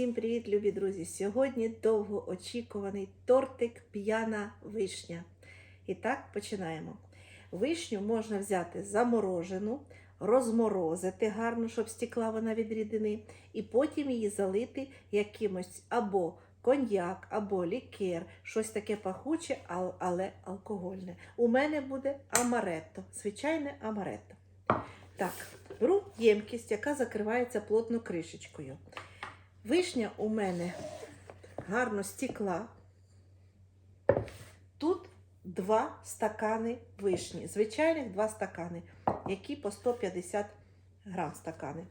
Всім привіт, любі друзі! Сьогодні довгоочікуваний тортик п'яна вишня. І так починаємо. Вишню можна взяти заморожену, розморозити гарно, щоб стекла вона від рідини, і потім її залити якимось або коньяк, або лікер, щось таке пахуче, але алкогольне. У мене буде амаретто, звичайне амаретто. Так, беру ємкість, яка закривається плотно кришечкою. Вишня у мене гарно стекла. Тут два стакани вишні. Звичайних два стакани, які по 150 грам стакани.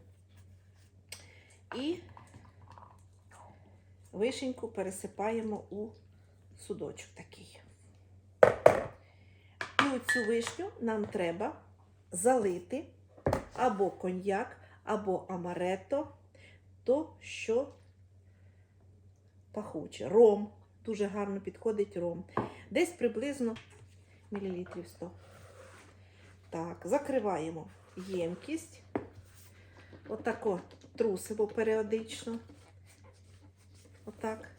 І вишеньку пересипаємо у судочок такий. І оцю вишню нам треба залити або коньяк, або амаретто то, що пахуче. Ром. Дуже гарно підходить ром. Десь приблизно мілілітрів 100. Так, закриваємо ємкість. Отако трусимо періодично. Отак.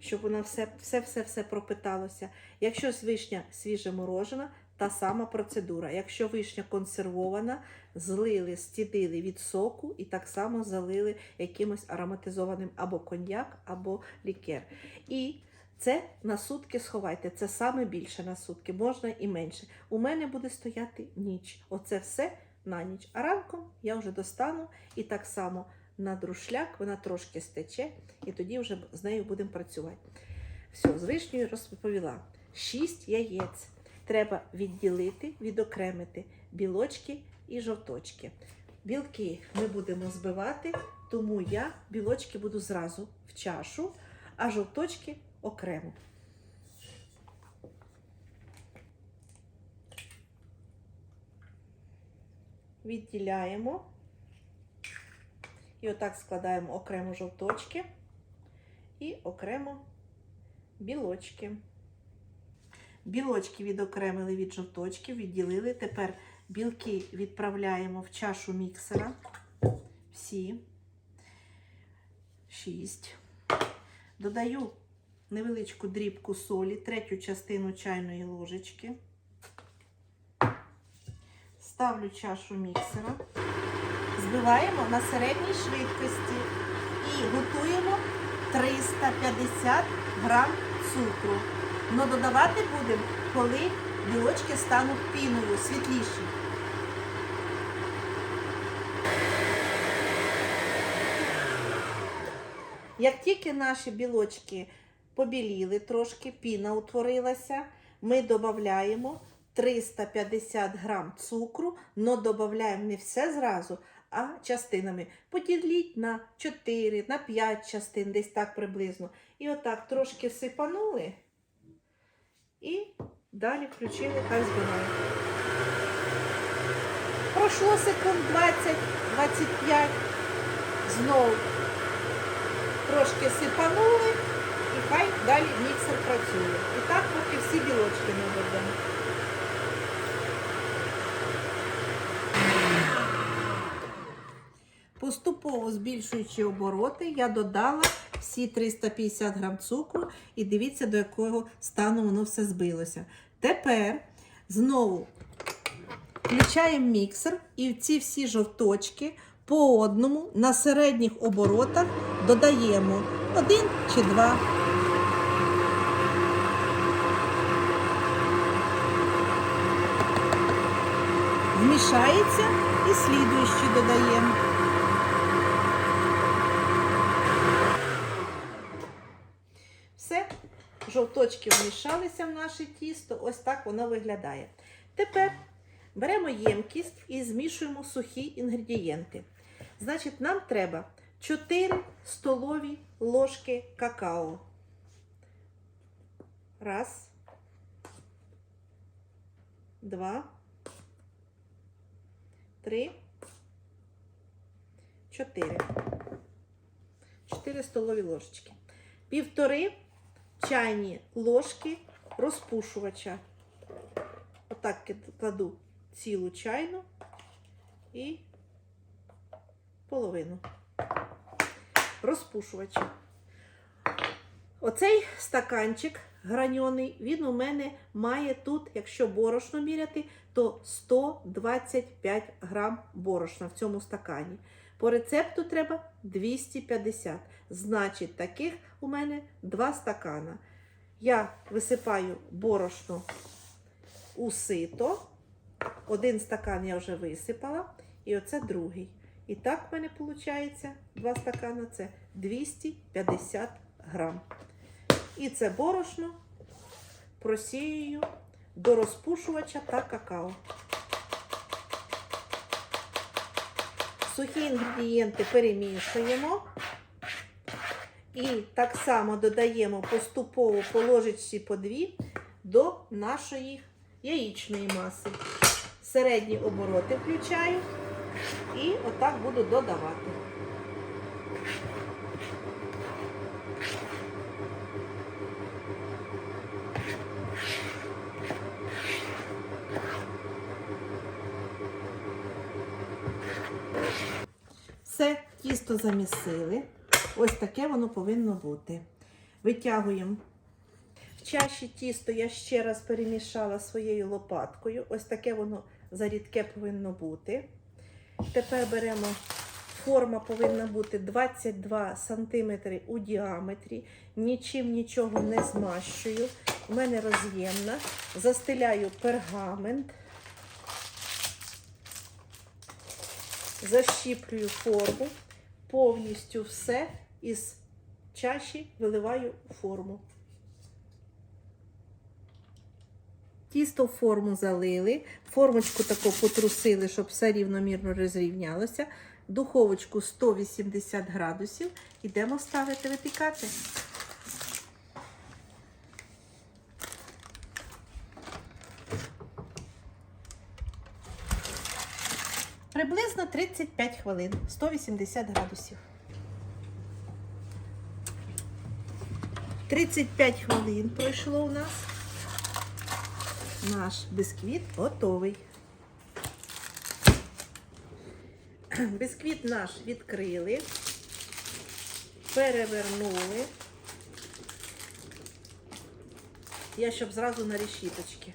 Щоб вона все-все-все пропиталося. Якщо вишня свіже морожена, та сама процедура. Якщо вишня консервована, злили, стідили від соку і так само залили якимось ароматизованим або коньяк, або лікер. І це на сутки сховайте. Це саме більше на сутки, можна і менше. У мене буде стояти ніч. Оце все на ніч. А ранком я вже достану і так само на друшляк вона трошки стече, і тоді вже з нею будемо працювати. Все, з вишнею розповіла. 6 яєць треба відділити, відокремити білочки і жовточки. Білки ми будемо збивати, тому я білочки буду зразу в чашу, а жовточки окремо. Відділяємо і отак складаємо окремо жовточки і окремо білочки. Білочки відокремили від жовточків, відділили. Тепер білки відправляємо в чашу міксера. Всі. Шість. Додаю невеличку дрібку солі, третю частину чайної ложечки. Ставлю чашу міксера. Збиваємо на середній швидкості і готуємо 350 грам цукру. Но додавати будемо, коли білочки стануть піною, світліші. Як тільки наші білочки побіліли трошки, піна утворилася, ми додаємо 350 грам цукру, але додаємо не все зразу, а частинами. Поділіть на 4, на 5 частин, десь так приблизно. І отак трошки сипанули. І далі включили, хай збирає. Пройшло секунд 20-25. Знову трошки сипанули і хай далі міксер працює. І так поки всі білочки не ведемо. Поступово збільшуючи обороти, я додала всі 350 грам цукру і дивіться, до якого стану воно все збилося. Тепер знову включаємо міксер і ці всі жовточки по одному на середніх оборотах додаємо один чи два. Вмішається і слідуючі додаємо. Жовточки вмішалися в наше тісто, ось так воно виглядає. Тепер беремо ємкість і змішуємо сухі інгредієнти. Значить, нам треба 4 столові ложки какао. Раз, два, три, чотири. Чотири столові ложечки. Півтори чайні ложки розпушувача. Отак кладу цілу чайну і половину. розпушувачі. Оцей стаканчик граньоний, він у мене має тут, якщо борошно міряти, то 125 грам борошна в цьому стакані. По рецепту треба 250. Значить, таких у мене два стакана. Я висипаю борошно у сито. Один стакан я вже висипала, і оце другий. І так в мене виходить два стакани це 250 грам. І це борошно просіюю до розпушувача та какао. Сухі інгредієнти перемішуємо. І так само додаємо поступово по ложечці по дві до нашої яєчної маси. Середні обороти включаю і отак буду додавати. Все, тісто замісили. Ось таке воно повинно бути. Витягуємо. В чаші тісто я ще раз перемішала своєю лопаткою. Ось таке воно зарідке повинно бути. Тепер беремо, форма повинна бути 22 см у діаметрі. Нічим нічого не змащую. У мене роз'ємна. Застеляю пергамент. Защіплюю форму, повністю все із чаші виливаю у форму. Тісто в форму залили, формочку таку потрусили, щоб все рівномірно розрівнялося. Духовочку 180 градусів. Ідемо ставити випікати. Приблизно 35 хвилин, 180 градусів. 35 хвилин пройшло у нас. Наш бисквіт готовий. Бисквіт наш відкрили, перевернули. Я щоб зразу на решіточки.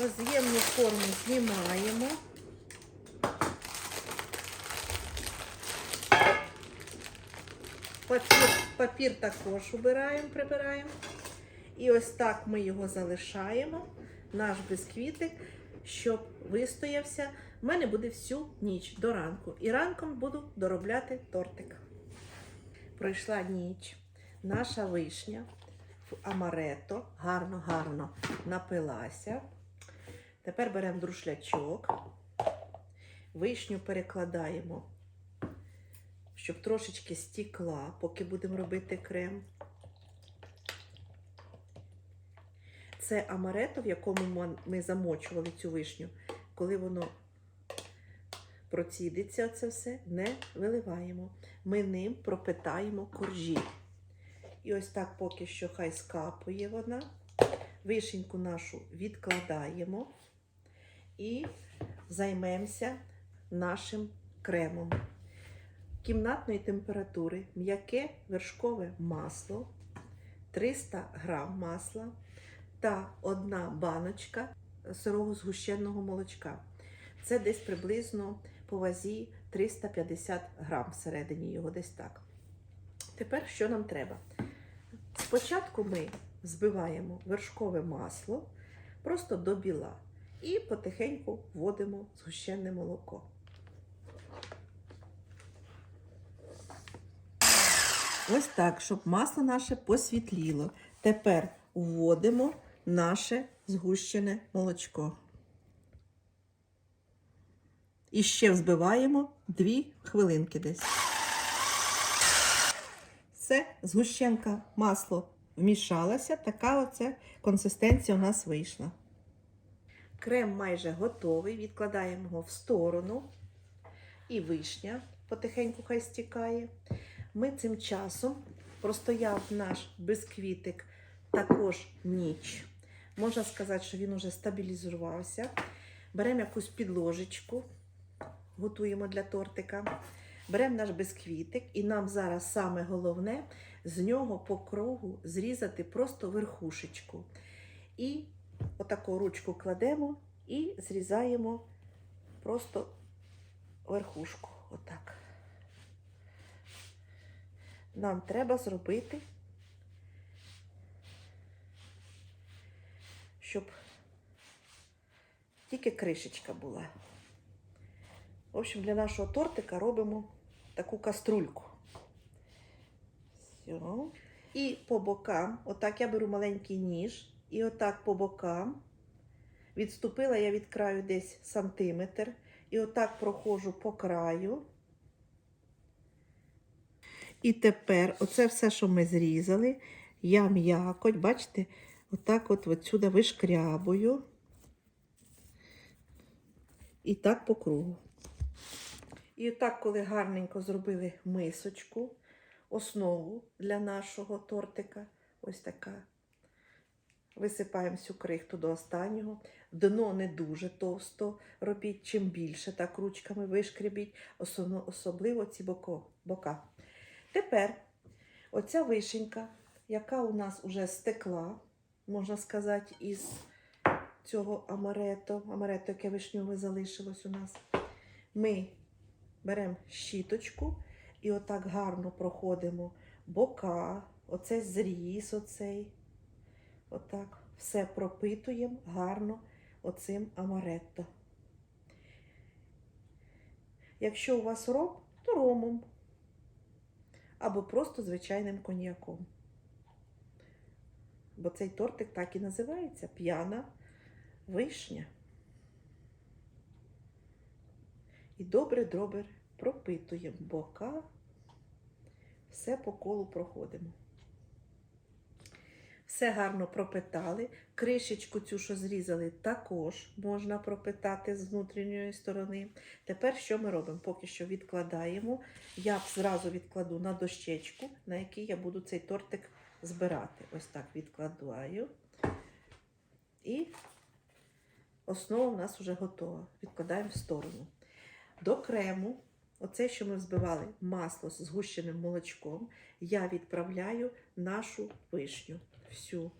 Роз'ємну форму знімаємо. Папір, папір також убираємо, прибираємо. І ось так ми його залишаємо, наш бисквітик, щоб вистоявся. У мене буде всю ніч до ранку. І ранком буду доробляти тортик. Пройшла ніч. Наша вишня в амарето гарно-гарно напилася. Тепер беремо друшлячок, вишню перекладаємо щоб трошечки стікла, поки будемо робити крем. Це амарето, в якому ми замочували цю вишню. Коли воно процідиться, це все, не виливаємо. Ми ним пропитаємо коржі. І ось так поки що хай скапує вона. Вишеньку нашу відкладаємо і займемося нашим кремом кімнатної температури м'яке вершкове масло, 300 грам масла та одна баночка сирого згущеного молочка. Це десь приблизно по вазі 350 грам всередині його десь так. Тепер що нам треба? Спочатку ми збиваємо вершкове масло просто до біла і потихеньку вводимо згущене молоко. Ось так, щоб масло наше посвітліло. Тепер вводимо наше згущене молочко. І ще взбиваємо 2 хвилинки десь. Все, згущенка масло вмішалася, така оця консистенція у нас вийшла. Крем майже готовий, відкладаємо його в сторону. І вишня потихеньку хай стікає. Ми цим часом простояв наш бисквітик також ніч. Можна сказати, що він уже стабілізувався. Беремо якусь підложечку, готуємо для тортика. Беремо наш бисквітик, і нам зараз саме головне з нього по кругу зрізати просто верхушечку. І отаку ручку кладемо і зрізаємо просто верхушку. Отак. Нам треба зробити, щоб тільки кришечка була. В общем, для нашого тортика робимо таку каструльку. Все. І по бокам, отак я беру маленький ніж, і отак по бокам. Відступила я від краю десь сантиметр. І отак проходжу по краю. І тепер оце все, що ми зрізали, я м'якоть, бачите, отак от отсюди вишкрябую. І так по кругу. І так, коли гарненько зробили мисочку, основу для нашого тортика, ось така. Висипаємо всю крихту до останнього. Дно не дуже товсто робіть, чим більше так ручками вишкребіть, особливо, ці бока. Тепер оця вишенька, яка у нас вже стекла, можна сказати, із цього амарето, амарето, яке вишньове залишилось у нас, ми беремо щіточку і отак гарно проходимо бока, оцей зріз, оцей. Отак все пропитуємо гарно оцим амаретто. Якщо у вас ром, то ромом. Або просто звичайним коньяком. Бо цей тортик так і називається п'яна вишня. І добре-добре пропитуємо бока, все по колу проходимо. Все гарно пропитали. Кришечку цю, що зрізали, також можна пропитати з внутрішньої сторони. Тепер що ми робимо? Поки що відкладаємо. Я зразу відкладу на дощечку, на якій я буду цей тортик збирати. Ось так відкладаю. І основа в нас вже готова. Відкладаємо в сторону. До крему, оце, що ми взбивали, масло з згущеним молочком, я відправляю нашу вишню всю.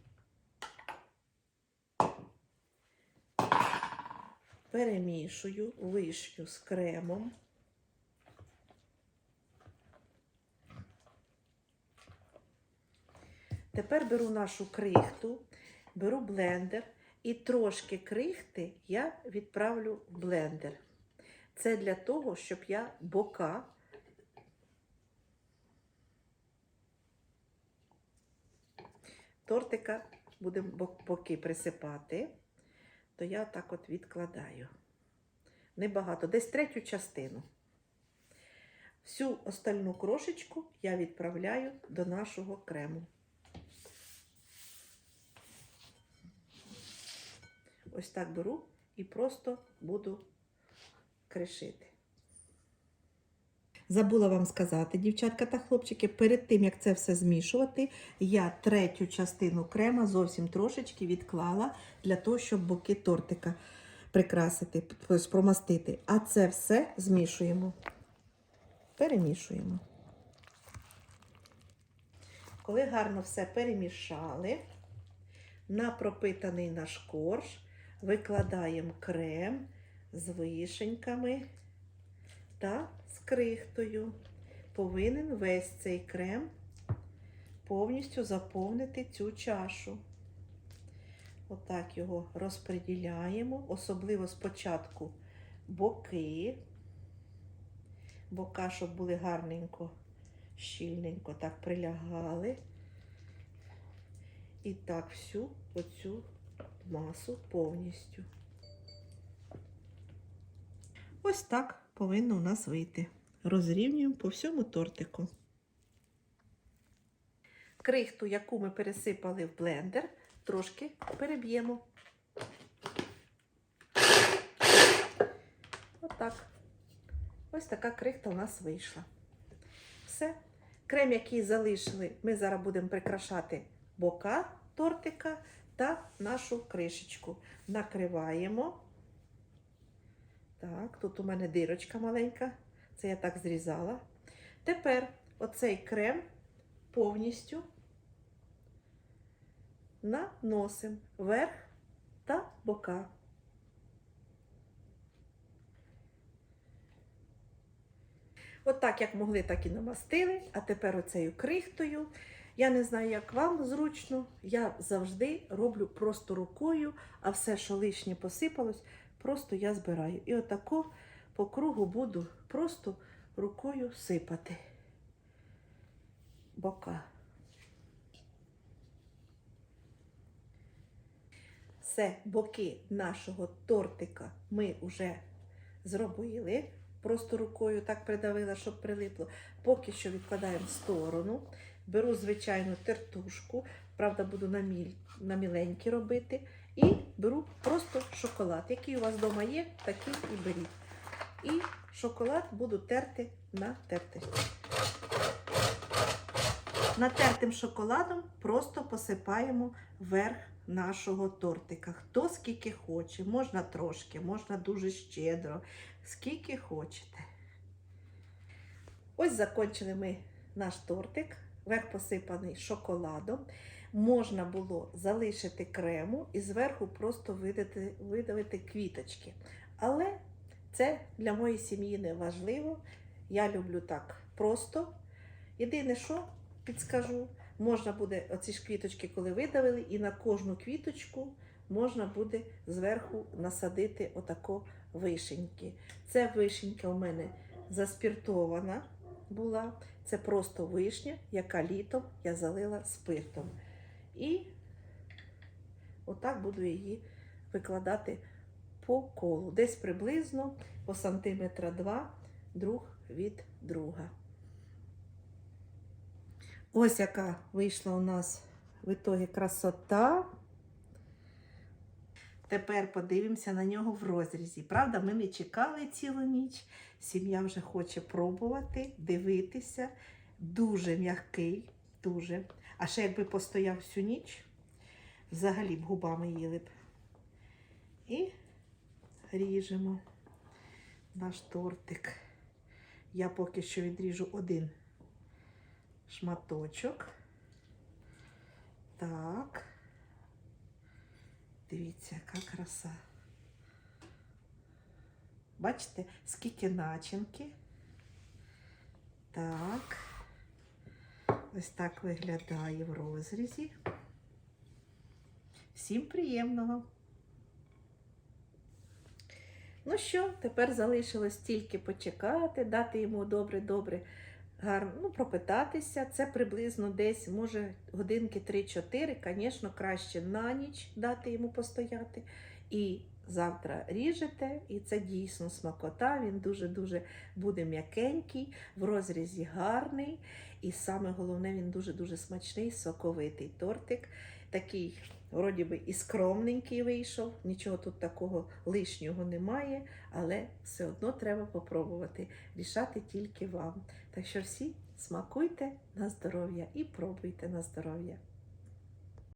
Перемішую вишню з кремом. Тепер беру нашу крихту, беру блендер і трошки крихти я відправлю в блендер. Це для того, щоб я бока тортика будемо бок- боки присипати, то я так от відкладаю. Небагато, десь третю частину. Всю остальну крошечку я відправляю до нашого крему. Ось так беру і просто буду кришити. Забула вам сказати, дівчатка та хлопчики, перед тим як це все змішувати, я третю частину крема зовсім трошечки відклала для того, щоб боки тортика прикрасити, промастити. А це все змішуємо. Перемішуємо. Коли гарно все перемішали, на пропитаний наш корж викладаємо крем з вишеньками та з крихтою. Повинен весь цей крем повністю заповнити цю чашу. Отак його розподіляємо, особливо спочатку боки, бока, щоб були гарненько, щільненько так прилягали. І так всю оцю масу повністю. Ось так повинно у нас вийти. Розрівнюємо по всьому тортику. Крихту, яку ми пересипали в блендер, трошки переб'ємо. Отак. Ось така крихта у нас вийшла. Все. Крем, який залишили, ми зараз будемо прикрашати бока тортика та нашу кришечку. Накриваємо. Так, тут у мене дирочка маленька. Це я так зрізала. Тепер оцей крем повністю наносимо верх та бока. От так, як могли, так і намастили. А тепер оцею крихтою. Я не знаю, як вам зручно. Я завжди роблю просто рукою, а все, що лишнє посипалось, просто я збираю. І отако по кругу буду просто рукою сипати. Бока. Все, боки нашого тортика ми вже зробили. Просто рукою так придавила, щоб прилипло. Поки що відкладаємо в сторону. Беру звичайну тертушку, правда, буду на, міль, на міленькі робити. І беру просто шоколад. Який у вас вдома є, такий і беріть. І шоколад буду терти на тертості. Натертим шоколадом просто посипаємо верх нашого тортика. Хто скільки хоче, можна трошки, можна дуже щедро, скільки хочете. Ось закончили ми наш тортик, верх посипаний шоколадом. Можна було залишити крему і зверху просто видати, видавити квіточки. Але це для моєї сім'ї не важливо. Я люблю так просто. Єдине, що підскажу, можна буде оці ж квіточки, коли видавили, і на кожну квіточку можна буде зверху насадити отако вишеньки. Це вишенька у мене заспіртована була. Це просто вишня, яка літом я залила спиртом. І отак буду її викладати по колу. Десь приблизно по сантиметра два друг від друга. Ось яка вийшла у нас в ітогі красота. Тепер подивимося на нього в розрізі. Правда, ми не чекали цілу ніч. Сім'я вже хоче пробувати, дивитися. Дуже м'який, дуже. А ще якби постояв всю ніч, взагалі б губами їли б. І ріжемо наш тортик. Я поки що відріжу один шматочок. Так. Дивіться, яка краса. Бачите, скільки начинки. Так. Ось так виглядає в розрізі. Всім приємного. Ну що, тепер залишилось тільки почекати, дати йому добре-добре гарно ну, пропитатися. Це приблизно десь, може, годинки 3-4. Звісно, краще на ніч дати йому постояти. І завтра ріжете, і це дійсно смакота. Він дуже-дуже буде м'якенький, в розрізі гарний. І саме головне, він дуже-дуже смачний, соковитий тортик. Такий, вроді би, і скромненький вийшов, нічого тут такого лишнього немає, але все одно треба попробувати. Рішати тільки вам. Так що всі смакуйте на здоров'я і пробуйте на здоров'я.